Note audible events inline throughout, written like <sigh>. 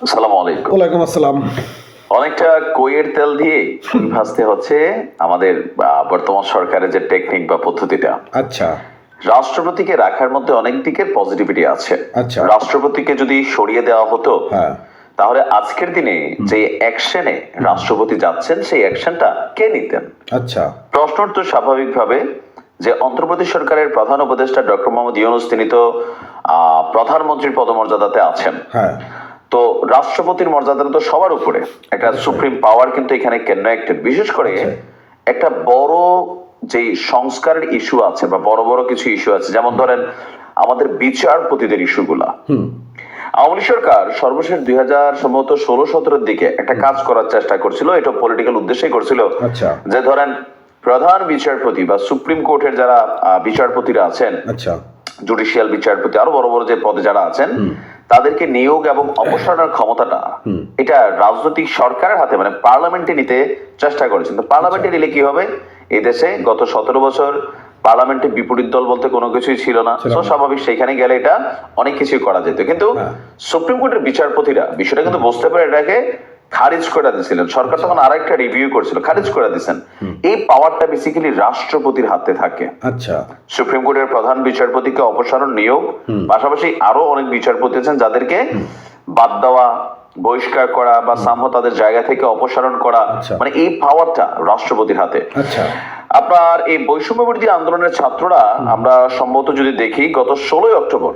আসসালামু আলাইকুম। ওয়ালাইকুম আসসালাম। অনেকটা কইয়ের তেল দিয়ে ভাজতে হচ্ছে আমাদের বর্তমান সরকারের যে টেকনিক বা পদ্ধতিটা। আচ্ছা। রাষ্ট্রপতিকে রাখার মধ্যে অনেক দিকের পজিটিভিটি আছে। আচ্ছা। রাষ্ট্রপতিকে যদি সরিয়ে দেওয়া হতো হ্যাঁ। তাহলে আজকের দিনে যে অ্যাকশনে রাষ্ট্রপতি যাচ্ছেন সেই অ্যাকশনটা কে নিতেন? আচ্ছা। প্রশ্ন তো স্বাভাবিকভাবে যে অন্ধ্রপ্রদেশ সরকারের প্রধান উপদেষ্টা ডক্টর মোহাম্মদ ইউনুস তিনি তো আহ, প্রধানমন্ত্রীর পদমর্যাদাতে আছেন। হ্যাঁ। রাষ্ট্রপতির মর্যাদা তো সবার উপরে। একটা সুপ্রিম পাওয়ার কিন্তু এখানে কানেক্টেড বিশেষ করে আচ্ছা। একটা বড় যে সংস্কারের ইস্যু আছে বা বড় বড় কিছু ইস্যু আছে যেমন ধরেন আমাদের বিচারপতিদের ইস্যুগুলা আওয়ামী সরকার সর্বশেষ দুই হাজার সম্ভবত ষোলো সতেরোর দিকে একটা কাজ করার চেষ্টা করছিল এটা পলিটিক্যাল উদ্দেশ্যে করছিল। আচ্ছা। যে ধরেন প্রধান বিচারপতি বা সুপ্রিম কোর্টের যারা বিচারপতিরা আছেন আচ্ছা। জুডিশিয়াল বিচারপতি আরও বড় বড় যে পদে যারা আছেন তাদেরকে নিয়োগ এবং অপসারণের ক্ষমতাটা এটা রাজনৈতিক সরকারের হাতে মানে পার্লামেন্টে নিতে চেষ্টা করেছেন। তো পার্লামেন্টে নিলে কি হবে? এই দেশে গত সতেরো বছর পার্লামেন্টে বিপরীত দল বলতে কোনো কিছুই ছিল না। তো স্বাভাবিক সেখানে গেলে এটা অনেক কিছুই করা যেত। কিন্তু হ্যাঁ। সুপ্রিম কোর্টের বিচারপতিরা বিষয়টা কিন্তু বুঝতে পারে এটাকে খারিজ করে দিয়েছিলেন সরকার তখন আর একটা রিভিউ করছিল খারিজ করে দিয়েছেন এই পাওয়ারটা বেসিক্যালি রাষ্ট্রপতির হাতে থাকে। আচ্ছা। সুপ্রিম কোর্টের প্রধান বিচারপতিকে অপসারণ নিয়োগ পাশাপাশি আরও অনেক বিচারপতি আছেন যাদেরকে বাদ দেওয়া বহিষ্কার করা বা সামহ তাদের জায়গা থেকে অপসারণ করা আচ্ছা। মানে এই পাওয়ারটা রাষ্ট্রপতির হাতে। আচ্ছা। আপনার এই বৈষম্য বিরোধী আন্দোলনের ছাত্ররা আমরা সম্ভবত যদি দেখি গত ষোলোই অক্টোবর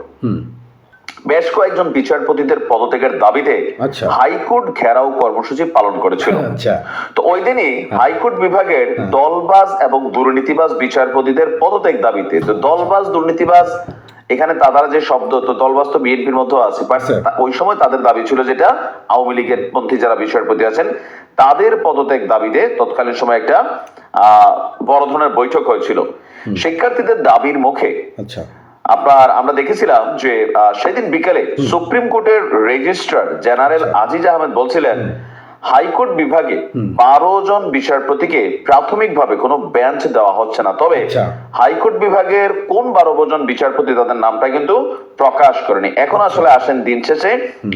বেশ কয়েকজন বিচারপতিদের পদত্যাগের দাবিতে আচ্ছা। হাইকোর্ট ঘেরাও কর্মসূচি পালন করেছিল। আচ্ছা। তো ওই দিনই হাইকোর্ট বিভাগের দলবাজ এবং দুর্নীতিবাজ বিচারপতিদের পদত্যাগ দাবিতে তো দলবাজ দুর্নীতিবাজ এখানে তারা যে শব্দ তো দলবাজ তো বিএনপির মধ্যে আছে ওই সময় তাদের দাবি ছিল যেটা আওয়ামী লীগের পন্থী যারা বিচারপতি আছেন তাদের পদত্যাগ দাবিতে তৎকালীন সময় একটা আহ বড় ধরনের বৈঠক হয়েছিল। শিক্ষার্থীদের দাবির মুখে আচ্ছা। আপনার আমরা দেখেছিলাম যে সেদিন বিকেলে সুপ্রিম কোর্টের রেজিস্ট্রার জেনারেল আজিজ আহমেদ বলছিলেন হাইকোর্ট বিভাগে বারো জন বিচারপতিকে প্রাথমিকভাবে কোনো বেঞ্চ দেওয়া হচ্ছে না। তবে আচ্ছা। হাইকোর্ট বিভাগের কোন বারো জন বিচারপতি তাদের নামটা কিন্তু প্রকাশ করেনি। এখন আসলে আসেন দিন শেষে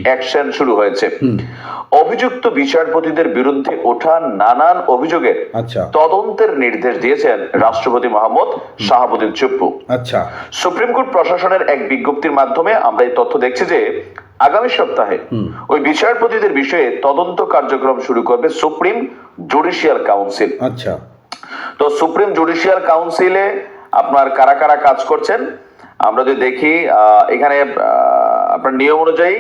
অ্যাকশন শুরু হয়েছে। অভিযুক্ত বিচারপতিদের বিরুদ্ধে ওঠা নানান অভিযোগের আচ্ছা। তদন্তের নির্দেশ দিয়েছেন রাষ্ট্রপতি মোহাম্মদ শাহাবুদ্দিন চুপ্পু। আচ্ছা। সুপ্রিম কোর্ট প্রশাসনের এক বিজ্ঞপ্তির মাধ্যমে আমরা এই তথ্য দেখছি যে আগামী সপ্তাহে ওই বিচারপতিদের বিষয়ে তদন্ত কার্যক্রম শুরু করবে সুপ্রিম জুডিশিয়াল কাউন্সিল। আচ্ছা। তো সুপ্রিম জুডিশিয়াল কাউন্সিলে আপনার কারা কারা কাজ করছেন? আমরা যদি দেখি এখানে আপনার নিয়ম অনুযায়ী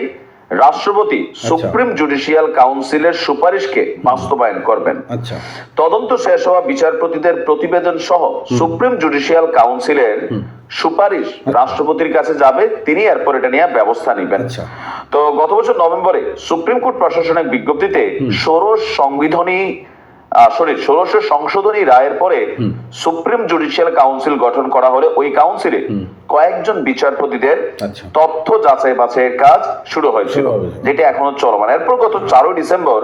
রাষ্ট্রপতি সুপ্রিম জুডিশিয়াল কাউন্সিলের সুপারিশকে বাস্তবায়ন করবেন। আচ্ছা। তদন্ত শেষ হওয়া বিচারপতিদের প্রতিবেদন সহ সুপ্রিম জুডিশিয়াল কাউন্সিলের সুপারিশ রাষ্ট্রপতির কাছে যাবে তিনি এরপর এটা নিয়ে ব্যবস্থা নেবেন। আচ্ছা। তো গত বছর নভেম্বরে সুপ্রিম কোর্ট প্রশাসনিক বিজ্ঞপ্তিতে ষোড়শ সংবিধানী সরি ষোড়শ সংশোধনী রায়ের পরে সুপ্রিম জুডিশিয়াল কাউন্সিল গঠন করা হলে ওই কাউন্সিলে কয়েকজন বিচারপতিদের আচ্ছা। তথ্য যাচাই বাছাইয়ের কাজ শুরু হয়েছিল যেটা এখনও চলমান। এরপর গত চারই ডিসেম্বর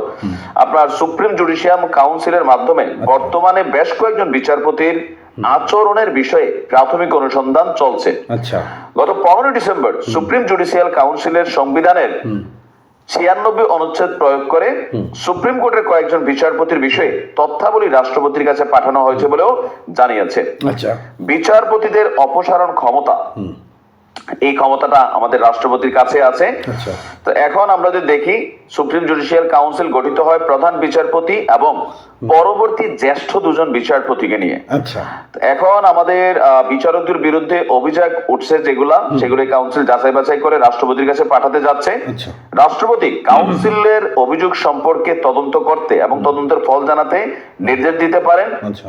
আপনার সুপ্রিম জুডিশিয়াল কাউন্সিলের মাধ্যমে বর্তমানে বেশ কয়েকজন বিচারপতির আচরণের বিষয়ে প্রাথমিক অনুসন্ধান চলছে। আচ্ছা। গত পনেরো ডিসেম্বর সুপ্রিম জুডিশিয়াল কাউন্সিলের সংবিধানের ছিয়ানব্বই অনুচ্ছেদ প্রয়োগ করে সুপ্রিম কোর্টের কয়েকজন বিচারপতির বিষয়ে তথ্যাবলী রাষ্ট্রপতির কাছে পাঠানো হয়েছে বলেও জানিয়েছে। আচ্ছা। বিচারপতিদের অপসারণ ক্ষমতা এই ক্ষমতাটা আমাদের রাষ্ট্রপতির কাছে আছে। আচ্ছা। তো এখন আমরা যদি দেখি সুপ্রিম জুডিশিয়াল কাউন্সিল গঠিত হয় প্রধান বিচারপতি এবং পরবর্তী জ্যেষ্ঠ দুজন বিচারপতিকে নিয়ে। আচ্ছা। এখন আমাদের বিচারকদের বিরুদ্ধে অভিযোগ উঠছে যেগুলা সেগুলো কাউন্সিল যাচাই বাছাই করে রাষ্ট্রপতির কাছে পাঠাতে যাচ্ছে। আচ্ছা। রাষ্ট্রপতি কাউন্সিলের অভিযোগ সম্পর্কে তদন্ত করতে এবং তদন্তের ফল জানাতে নির্দেশ দিতে পারেন।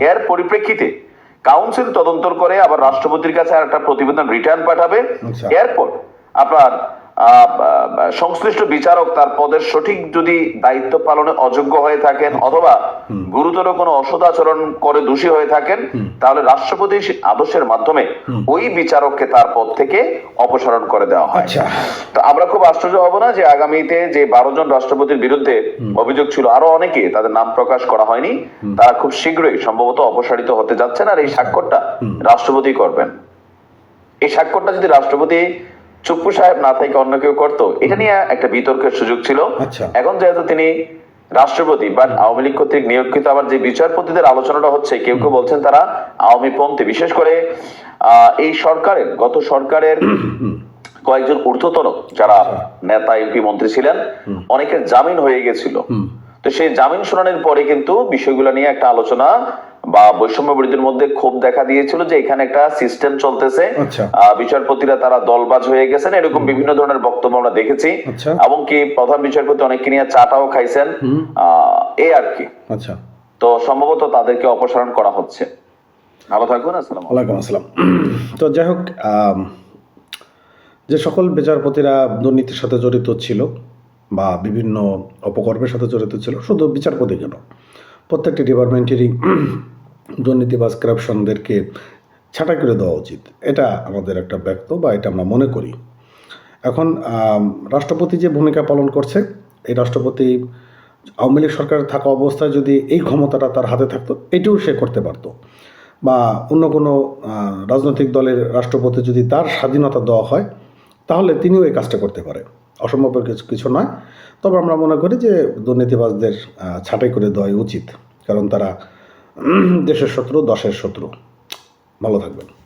এর পরিপ্রেক্ষিতে কাউন্সিল তদন্ত করে আবার রাষ্ট্রপতির কাছে আর একটা প্রতিবেদন রিটার্ন পাঠাবে আচ্ছা। এরপর আপনার সংশ্লিষ্ট বিচারক তার পদের সঠিক যদি দায়িত্ব পালনে অযোগ্য হয়ে থাকেন অথবা গুরুতর কোনো অসদাচরণ করে দোষী হয়ে থাকেন তাহলে রাষ্ট্রপতি সে আদেশের মাধ্যমে ওই বিচারককে তার পদ থেকে অপসারণ করে দেওয়া হয়। আচ্ছা। তো আমরা খুব আশ্চর্য হব না যে আগামীতে যে বারো জন রাষ্ট্রপতির বিরুদ্ধে অভিযোগ ছিল আরও অনেকে তাদের নাম প্রকাশ করা হয়নি তারা খুব শীঘ্রই সম্ভবত অপসারিত হতে যাচ্ছেন। আর এই স্বাক্ষরটা রাষ্ট্রপতি করবেন। এই স্বাক্ষরটা যদি রাষ্ট্রপতি চুপ্পু সাহেব না থেকে অন্য কেউ করতো এটা নিয়ে একটা বিতর্কের সুযোগ ছিল। আচ্ছা। এখন যেহেতু তিনি রাষ্ট্রপতি বা আওয়ামী লীগ কর্তৃক নিয়োগকৃত আবার যে বিচারপতিদের আলোচনাটা হচ্ছে কেউ কেউ বলছেন তারা আওয়ামী পন্থী। বিশেষ করে এই সরকারের গত সরকারের <clears throat> কয়েকজন ঊর্ধ্বতন যারা নেতা এমপি মন্ত্রী ছিলেন অনেকের জামিন হয়ে গেছিল। তো সেই জামিন শুনানির পরে কিন্তু বিষয়গুলো নিয়ে একটা আলোচনা বা বৈষম্য বিরোধীর মধ্যে ক্ষোভ দেখা দিয়েছিল যে এখানে একটা সিস্টেম চলতেছে। আচ্ছা। বিচারপতিরা তারা দলবাজ হয়ে গেছেন এরকম বিভিন্ন ধরনের বক্তব্য আমরা দেখেছি। আচ্ছা। এবং কি প্রধান বিচারপতি অনেককে নিয়ে চাটাও খাইছেন। আহ, এই আর কি। আচ্ছা। তো সম্ভবত তাদেরকে অপসারণ করা হচ্ছে। ভালো থাকবেন আসসালাম আসসালাম। তো যাই হোক যে সকল বিচারপতিরা দুর্নীতির সাথে জড়িত ছিল বা বিভিন্ন অপকর্মের সাথে জড়িত ছিল শুধু বিচারপতি কেন? প্রত্যেকটি ডিপার্টমেন্টেরই দুর্নীতিবাজ করাপশনদেরকে ছাঁটাই করে দেওয়া উচিত। এটা আমাদের একটা ব্যক্ত বা এটা আমরা মনে করি। এখন রাষ্ট্রপতি যে ভূমিকা পালন করছে, এই রাষ্ট্রপতি আওয়ামী লীগ সরকার থাকা অবস্থায় যদি এই ক্ষমতাটা তার হাতে থাকতো, এটাও সে করতে পারতো। বা অন্য কোনো রাজনৈতিক দলের রাষ্ট্রপতি যদি তার স্বাধীনতা দেওয়া হয়, তাহলে তিনিও এই কাজটা করতে পারে। অসম্ভবের কিছু কিছু নয়। তবে আমরা মনে করি যে দুর্নীতিবাজদের ছাঁটাই করে দেওয়াই উচিত। কারণ তারা দেশের শত্রু দশের শত্রু। ভালো থাকবেন।